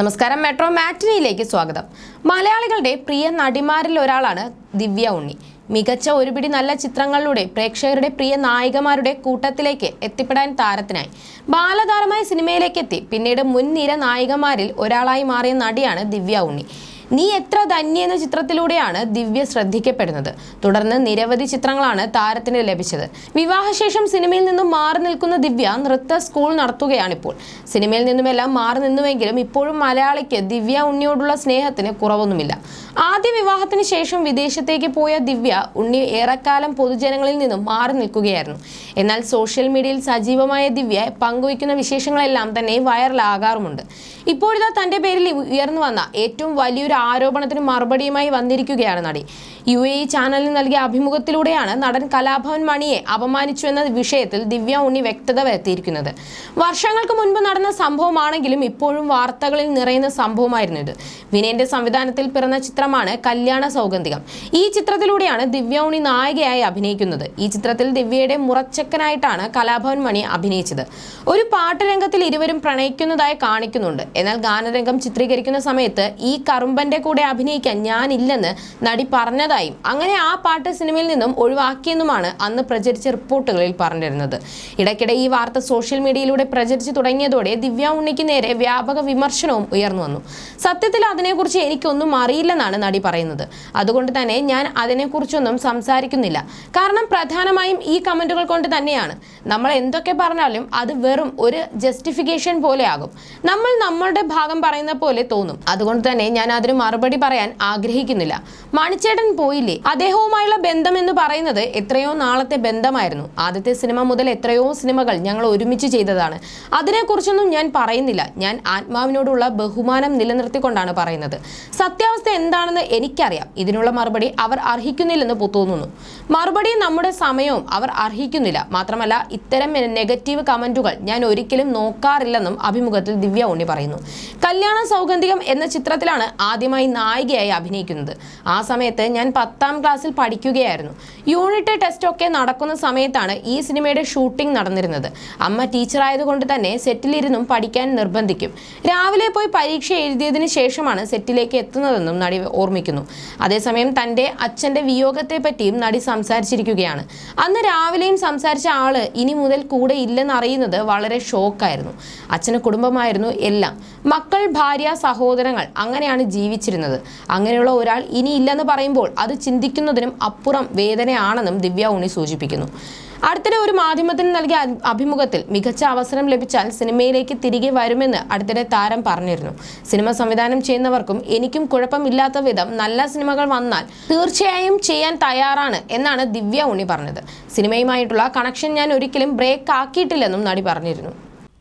നമസ്കാരം മെട്രോ മാറ്റിനിയിലേക്ക് സ്വാഗതം. മലയാളികളുടെ പ്രിയ നടിമാരിൽ ഒരാളാണ് ദിവ്യ ഉണ്ണി. മികച്ച ഒരുപിടി നല്ല ചിത്രങ്ങളിലൂടെ പ്രേക്ഷകരുടെ പ്രിയ നായികമാരുടെ കൂട്ടത്തിലേക്ക് എത്തിപ്പെടാൻ താരത്തിനായി. ബാലതാരമായ സിനിമയിലേക്ക് എത്തി. പിന്നീട് മുൻനിര നായികമാരിൽ ഒരാളായി മാറിയ നടിയാണ് ദിവ്യ ഉണ്ണി. നീ എത്ര ധന്യ എന്ന ചിത്രത്തിലൂടെയാണ് ദിവ്യ ശ്രദ്ധിക്കപ്പെടുന്നത്. തുടർന്ന് നിരവധി ചിത്രങ്ങളാണ് താരത്തിന് ലഭിച്ചത്. വിവാഹശേഷം സിനിമയിൽ നിന്നും മാറി നിൽക്കുന്ന ദിവ്യ നൃത്ത സ്കൂൾ നടത്തുകയാണിപ്പോൾ. സിനിമയിൽ നിന്നുമെല്ലാം മാറി നിന്നുവെങ്കിലും ഇപ്പോഴും മലയാളിക്ക് ദിവ്യ ഉണ്ണിയോടുള്ള സ്നേഹത്തിന് കുറവൊന്നുമില്ല. ആദ്യ വിവാഹത്തിന് ശേഷം വിദേശത്തേക്ക് പോയ ദിവ്യ ഉണ്ണി ഏറെക്കാലം പൊതുജനങ്ങളിൽ നിന്നും മാറി നിൽക്കുകയായിരുന്നു. എന്നാൽ സോഷ്യൽ മീഡിയയിൽ സജീവമായ ദിവ്യ പങ്കുവയ്ക്കുന്ന വിശേഷങ്ങളെല്ലാം തന്നെ വൈറലാകാറുമുണ്ട്. ഇപ്പോഴിതാ തന്റെ പേരിൽ ഉയർന്നു വന്ന ഏറ്റവും വലിയൊരു ആരോപണത്തിന് മറുപടിയുമായി വന്നിരിക്കുകയാണ് നടി. യു എ ഇ ചാനലിന് നൽകിയ അഭിമുഖത്തിലൂടെയാണ് നടൻ കലാഭവൻ മണിയെ അപമാനിച്ചു എന്ന വിഷയത്തിൽ ദിവ്യ ഉണ്ണി വ്യക്തത വരുത്തിയിരിക്കുന്നത്. വർഷങ്ങൾക്ക് മുൻപ് നടന്ന സംഭവമാണെങ്കിലും ഇപ്പോഴും വാർത്തകളിൽ നിറയുന്ന സംഭവമായിരുന്നു ഇത്. വിനയന്റെ സംവിധാനത്തിൽ പിറന്ന ചിത്രമാണ് കല്യാണ സൗഗന്ധികം. ഈ ചിത്രത്തിലൂടെയാണ് ദിവ്യ ഉണ്ണി നായികയായി അഭിനയിക്കുന്നത്. ഈ ചിത്രത്തിൽ ദിവ്യയുടെ മുറച്ചക്കനായിട്ടാണ് കലാഭവൻ മണി അഭിനയിച്ചത്. ഒരു പാട്ടുരംഗത്തിൽ ഇരുവരും പ്രണയിക്കുന്നതായി കാണിക്കുന്നുണ്ട്. എന്നാൽ ഗാനരംഗം ചിത്രീകരിക്കുന്ന സമയത്ത് ഈ കറുമ്പന്റെ കൂടെ അഭിനയിക്കാൻ ഞാനില്ലെന്ന് നടി പറഞ്ഞതായും അങ്ങനെ ആ പാട്ട് സിനിമയിൽ നിന്നും ഒഴിവാക്കിയെന്നുമാണ് അന്ന് പ്രചരിച്ച റിപ്പോർട്ടുകളിൽ പറഞ്ഞിരുന്നത്. ഇടയ്ക്കിടെ ഈ വാർത്ത സോഷ്യൽ മീഡിയയിലൂടെ പ്രചരിച്ചു തുടങ്ങിയതോടെ ദിവ്യ ഉണ്ണിക്ക് നേരെ വ്യാപക വിമർശനവും ഉയർന്നു വന്നു. സത്യത്തിൽ അതിനെക്കുറിച്ച് എനിക്കൊന്നും അറിയില്ലെന്നാണ് നടി പറയുന്നത്. അതുകൊണ്ട് തന്നെ ഞാൻ അതിനെക്കുറിച്ചൊന്നും സംസാരിക്കുന്നില്ല. കാരണം പ്രധാനമായും ഈ കമന്റുകൾ കൊണ്ട് തന്നെയാണ്. നമ്മൾ എന്തൊക്കെ പറഞ്ഞാലും അത് വെറും ഒരു ജസ്റ്റിഫിക്കേഷൻ പോലെ ആകും നമ്മൾ നമ്മളുടെ ഭാഗം പറയുന്ന പോലെ തോന്നും. അതുകൊണ്ട് തന്നെ ഞാൻ അതിന് മറുപടി പറയാൻ ആഗ്രഹിക്കുന്നില്ല. മണിച്ചേട്ടൻ പോയില്ലേ? അദ്ദേഹവുമായുള്ള ബന്ധം എന്ന് പറയുന്നത് എത്രയോ നാളത്തെ ബന്ധമായിരുന്നു. ആദ്യത്തെ സിനിമ മുതൽ എത്രയോ സിനിമകൾ ഞങ്ങൾ ഒരുമിച്ച് ചെയ്തതാണ്. അതിനെക്കുറിച്ചൊന്നും ഞാൻ പറയുന്നില്ല. ഞാൻ ആത്മാവിനോടുള്ള ബഹുമാനം നിലനിർത്തിക്കൊണ്ടാണ് പറയുന്നത്. സത്യാവസ്ഥ എന്താണെന്ന് എനിക്കറിയാം. ഇതിനുള്ള മറുപടി അവർ അർഹിക്കുന്നില്ലെന്ന് തോന്നുന്നു. മറുപടി നമ്മുടെ സമയവും അവർ അർഹിക്കുന്നില്ല. മാത്രമല്ല ഇത്തരം നെഗറ്റീവ് കമന്റുകൾ ഞാൻ ഒരിക്കലും നോക്കാറില്ലെന്നും അഭിമുഖത്തിൽ ദിവ്യ ഉണ്ണി പറയുന്നു. കല്യാണ സൗഗന്ധികം എന്ന ചിത്രത്തിലാണ് ആദ്യമായി നായികയായി അഭിനയിക്കുന്നത്. ആ സമയത്ത് ഞാൻ പത്താം ക്ലാസ്സിൽ പഠിക്കുകയായിരുന്നു. യൂണിറ്റ് ടെസ്റ്റ് ഒക്കെ നടക്കുന്ന സമയത്താണ് ഈ സിനിമയുടെ ഷൂട്ടിംഗ് നടന്നിരുന്നത്. അമ്മ ടീച്ചറായതുകൊണ്ട് തന്നെ സെറ്റിലിരുന്നും പഠിക്കാൻ നിർബന്ധിക്കും. രാവിലെ പോയി പരീക്ഷ എഴുതിയതിനു ശേഷമാണ് സെറ്റിലേക്ക് എത്തുന്നതെന്നും നടി ഓർമ്മിക്കുന്നു. അതേസമയം തന്റെ അച്ഛന്റെ വിയോഗത്തെ പറ്റിയും നടി സംസാരിച്ചിരിക്കുകയാണ്. അന്ന് രാവിലെയും സംസാരിച്ച ആൾ ഇനി മുതൽ കൂടെ ഇല്ലെന്ന് അറിയുന്നത് വളരെ ഷോക്കായിരുന്നു. അച്ഛന് കുടുംബമായിരുന്നു എല്ലാം. മക്കൾ ഭാര്യ സഹോദരങ്ങൾ അങ്ങനെയാണ് ജീവിച്ചിരുന്നത്. അങ്ങനെയുള്ള ഒരാൾ ഇനി ഇല്ലെന്ന് പറയുമ്പോൾ അത് ചിന്തിക്കുന്നതിനും അപ്പുറം വേദനയാണെന്നും ദിവ്യ ഉണ്ണി സൂചിപ്പിക്കുന്നു. അടുത്തിടെ ഒരു മാധ്യമത്തിന് നൽകിയ അഭിമുഖത്തിൽ മികച്ച അവസരം ലഭിച്ചാൽ സിനിമയിലേക്ക് തിരികെ വരുമെന്ന് അടുത്തിടെ താരം പറഞ്ഞിരുന്നു. സിനിമ സംവിധാനം ചെയ്യുന്നവർക്കും എനിക്കും കുഴപ്പമില്ലാത്ത വിധം നല്ല സിനിമകൾ വന്നാൽ തീർച്ചയായും ചെയ്യാൻ തയ്യാറാണ് എന്നാണ് ദിവ്യ ഉണ്ണി പറഞ്ഞത്. സിനിമയുമായിട്ടുള്ള കണക്ഷൻ ഞാൻ ഒരിക്കലും ബ്രേക്ക് ആക്കിയിട്ടില്ലെന്നും നടി പറഞ്ഞിരുന്നു.